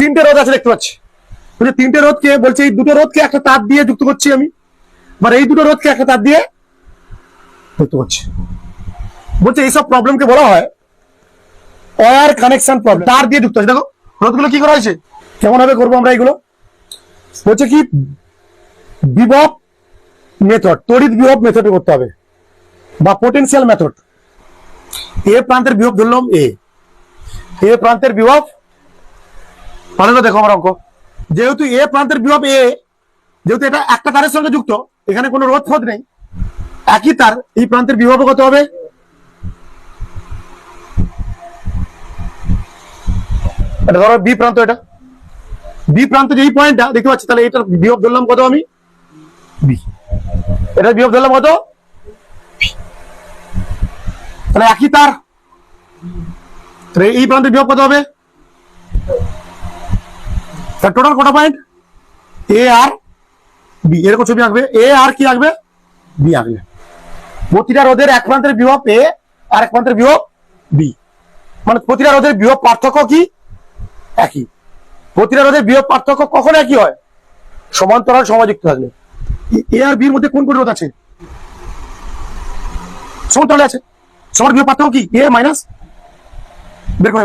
তিনটে রোধ আছে দেখতে পাচ্ছি। বলছে তিনটে রোধকে বলছে, এই দুটো রোধকে একটা তার দিয়ে যুক্ত করছি আমি। মানে এই দুটো রোধকে একটা তার দিয়ে যুক্ত করছি। বলছে, এইসব প্রবলেমকে বলা হয় ওয়ার কানেকশন প্রবলেম তার দিয়ে যুক্ত আছে দেখো রোধগুলো কি করা হয়েছে? কেমন ভাবে করব আমরা এগুলো? বলছে কি, বিভব মেথড তড়িৎ বিভব মেথডে করতে হবে, বা পোটেনশিয়াল মেথড এ প্রান্তের বিভব ধরলাম এ এ প্রান্তের বিভব করে দেখো আমার অঙ্ক। যেহেতু এ প্রান্তের বিভব এ, যেহেতু এটা একটা তারের সঙ্গে যুক্ত, এখানে কোনো রোধ ফোধ নেই, একই তার এই প্রান্তের বিভব কত হবে? ধরো বি প্রান্ত এটা। বি প্রান্ত যে পয়েন্টটা, দেখতে পাচ্ছি, তাহলে এটার বিভব ধরলাম কত আমি? বি। এটার বিভব ধরলাম কত? তাহলে একই তার। এই প্রান্তের বিভব কত হবে? তার টোটাল কটা পয়েন্ট এ আর বি এরকম ছবি আঁকবে। এ আর কি আঁকবে? বি আঁকবে। প্রতিটা রোধের এক প্রান্তের বিভব এ আর এক প্রান্তের বিভব বি মানে প্রতিটা রোধের বিভব পার্থক্য কি? একই। প্রতিটা রোধের বিভব পার্থক্য কখন একই হয়? সমান্তরাল সমাযুক্ত থাকলে। এ আর বির মধ্যে কোন কোন রোধ আছে? সমান্তরালে আছে। সবার বিভব পার্থক্য কি? এ মাইনাস বের করে।